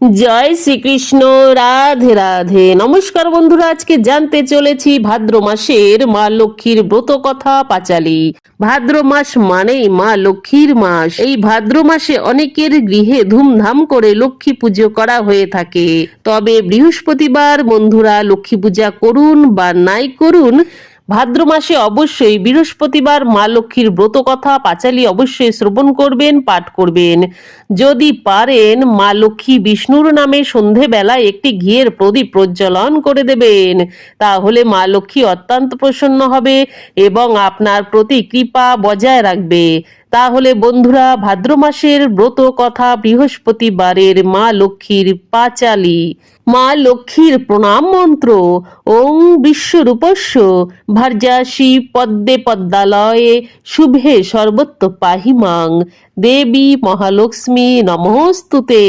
জয় শ্রীকৃষ্ণ, রাধে রাধে। নমস্কার বন্ধুরা, আজকে জানতে চলেছি ভাদ্র মাসের মা লক্ষ্মীর ব্রত কথা পাঁচালি। ভাদ্র মাস মানেই মা লক্ষ্মীর মাস। এই ভাদ্র মাসে অনেকের গৃহে ধুমধাম করে লক্ষ্মী পুজো করা হয়ে থাকে। তবে বৃহস্পতিবার বন্ধুরা লক্ষ্মী পূজা করুন বা নাই করুন ভাদ্র মাসে অবশ্যই বৃহস্পতিবার মা লক্ষ্মীর ব্রত কথা পাঁচালি অবশ্যই শ্রবণ করবেন, পাঠ করবেন। যদি পারেন, মা লক্ষ্মী বিষ্ণুর নামে সন্ধেবেলায় একটি ঘিয়ের প্রদীপ প্রজ্বলন করে দেবেন। তাহলে মা লক্ষ্মী অত্যন্ত প্রসন্ন হবে এবং আপনার প্রতি কৃপা বজায় রাখবে। তাহলে বন্ধুরা, ভাদ্র মাসের ব্রত কথা বৃহস্পতিবারের মা লক্ষ্মীর পাঁচালি। মা লক্ষ্মীর প্রণাম মন্ত্র, ওং বিশ্বরূপস্য ভার্যাসী পদ্মে পদ্মালয়ে শুভে সর্বত্র পাহিমাং দেবী মহালক্ষ্মী নমস্তুতে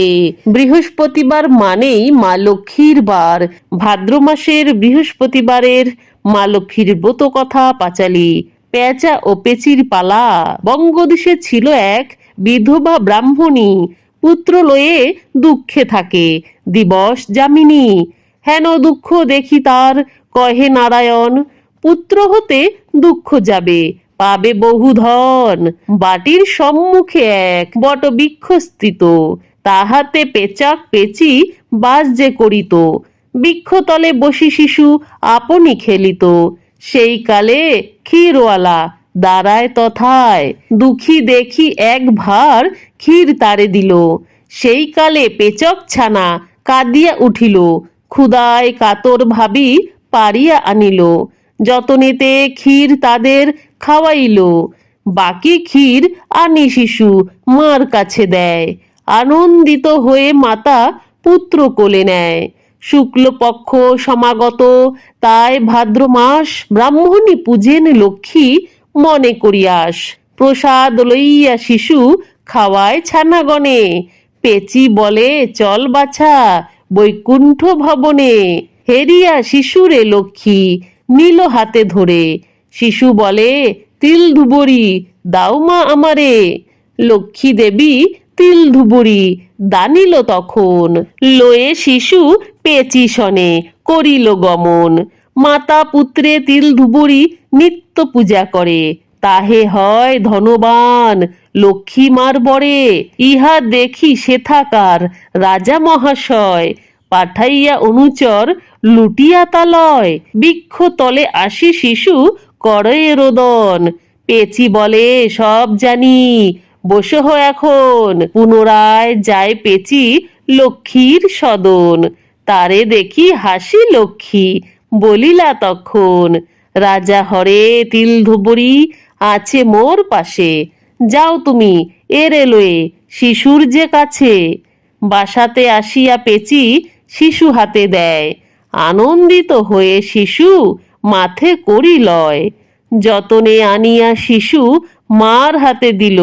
বৃহস্পতিবার মানেই মা লক্ষ্মীর বার। ভাদ্র মাসের বৃহস্পতিবারের মা লক্ষ্মীর ব্রত কথা পাঁচালি। পেঁচা ও পেচির পালা। বঙ্গদেশে ছিল এক বিধবা ব্রাহ্মণী। পুত্র লয়ে দুঃখে থাকে। দিবস যামিনী। হেন দুঃখ দেখি তার, কহে নারায়ণ পুত্র হতে দুঃখ যাবে। পাবে বহু ধন, বাটির সম্মুখে এক বট বৃক্ষ স্থিত তাহাতে পেচাক পেচি বাস যে করিত। বৃক্ষতলে বসি শিশু আপনি খেলিত। সেই কালে ক্ষীরওয়ালা দাঁড়ায় তথায়, দুঃখী দেখি এক ভার ক্ষীর তারে দিল। সেই কালে পেচক ছানা কাঁদিয়া উঠিল। ক্ষুদায় কাতর ভাবি পারিয়া আনিল। যতনেতে ক্ষীর তাদের খাওয়াইল, বাকি ক্ষীর আনি শিশু মার কাছে দেয়। আনন্দিত হয়ে মাতা পুত্র কোলে নেয়। শুক্লপক্ষ সমাগত, তাই ভাদ্র মাস ব্রাহ্মণী পূজেন লক্ষ্মী মনে করিয়াস। প্রসাদ লইয়া শিশু খাওয়ায় ছানাগণে, পেচি বলে, চল বাছা বৈকুণ্ঠ ভবনে। হেরিয়া শিশুরে লক্ষ্মী নীল হাতে ধরে। শিশু বলে, তিল ধুবরি দাও মা আমারে। লক্ষ্মী দেবী, তিল ধুবুরি দানিল তখন। লয়ে শিশু পেচি শনে, করিল গমন। মাতা পুত্রে তিল ধুবুরি নিত্য পূজা করে। তাহে হয় ধনবান লক্ষ্মী মার বরে। ইহা দেখি সেথাকার রাজা মহাশয়। পাঠাইয়া অনুচর লুটিয়া তালয়। বৃক্ষ তলে আসি শিশু, করে রোদন। পেচি বলে, সব জানি। বসে হো এখন। পুনরায় যায় পেচি, লক্ষ্মীর সদন। তারে দেখি হাসি লক্ষ্মী, বলিলা তখন, রাজা হরে, তিল ধুবুরি আছে মোর পাশে। যাও তুমি এর এলোয়ে শিশুর যে কাছে। বাসাতে আসিয়া পেচি, শিশু হাতে দেয়। আনন্দিত হয়ে শিশু মাথে করি লয়। যতনে আনিয়া শিশু মার হাতে দিল,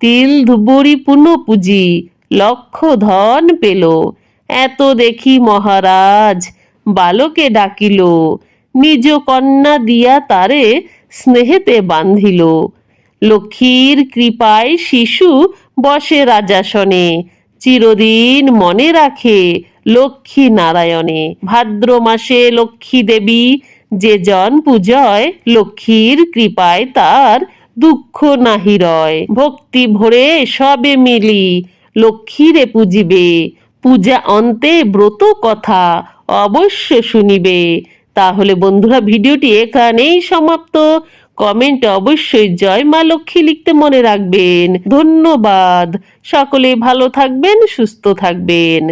তিল ধুবুরি পুনঃ পুঁজি, লক্ষ ধন পেল। এত দেখি মহারাজ বালকে ডাকিল, নিজ কন্যা দিয়া তারে স্নেহেতে বান্ধিল। লক্ষ্মীর কৃপায় শিশু বসে রাজাসনে, চিরদিন মনে রাখে লক্ষ্মী নারায়ণে। ভাদ্র মাসে লক্ষ্মী দেবী, যে জন পূজয় লক্ষ্মীর কৃপায় তার দুঃখ নাহি রয়। ভক্তি ভরে সবে মিলি লক্ষ্মীরে পুজিবে। পূজা অন্তে ব্রত কথা অবশ্য শুনিবে। তাহলে বন্ধুরা, ভিডিওটি এখানেই সমাপ্ত। কমেন্টে অবশ্যই জয় মা লক্ষ্মী লিখতে মনে রাখবেন। ধন্যবাদ। সকলে ভালো থাকবেন, সুস্থ থাকবেন।